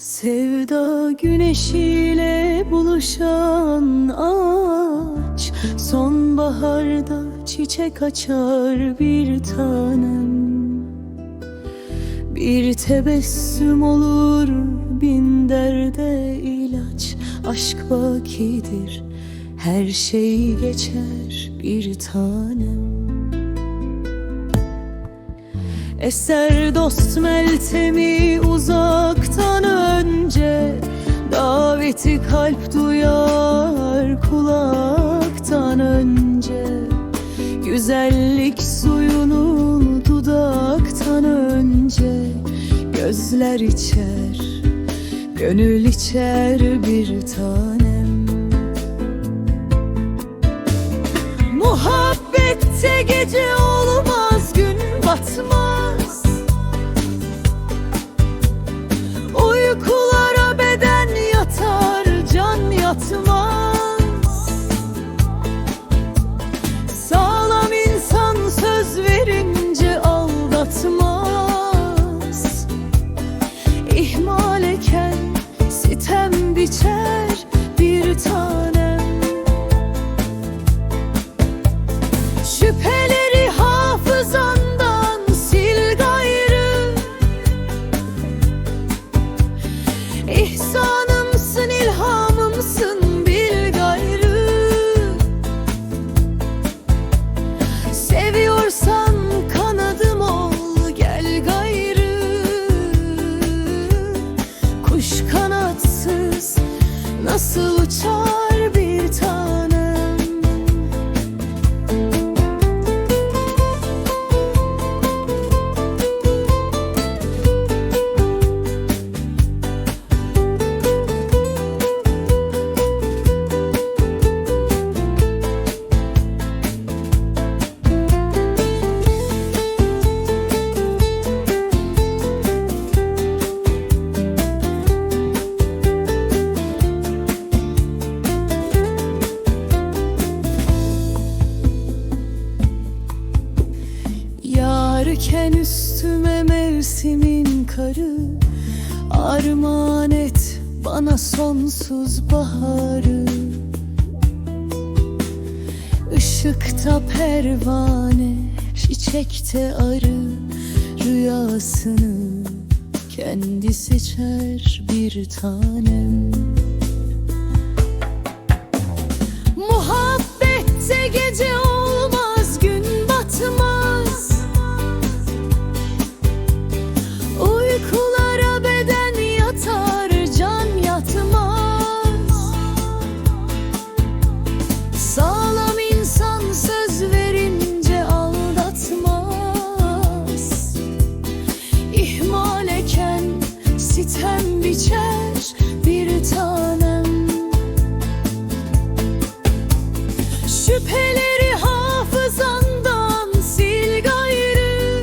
Sevda güneşiyle buluşan ağaç Sonbaharda çiçek açar bir tanem. Bir tebessüm olur bin derde ilaç Aşk bakidir her şey geçer bir tanem Eser dost meltemi uzaktan önce Daveti kalp duyar kulaktan önce. Güzellik suyunu dudaktan önce Gözler içer, gönül içer bir tanem. Muhabbette gece olmaz gün batmaz İhsanımsın ilhamımsın bil gayrı. Seviyorsan kanadım ol gel gayrı. Kuş kanatsız nasıl uçar Yarken üstüme mevsimin karı. Armağan et bana sonsuz baharı. Işıkta pervane, çiçekte arı. Rüyasını kendi seçer bir tanem. Muhabbette gece olmaz Şüpheleri hafızandan sil gayrı.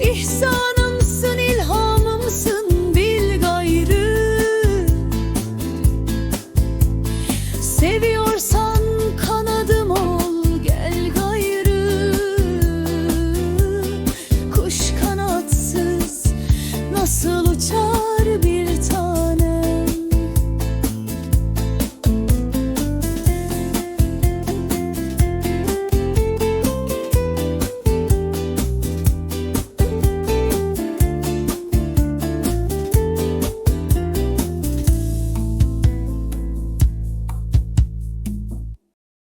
İlhamımsın bil Seviyorsan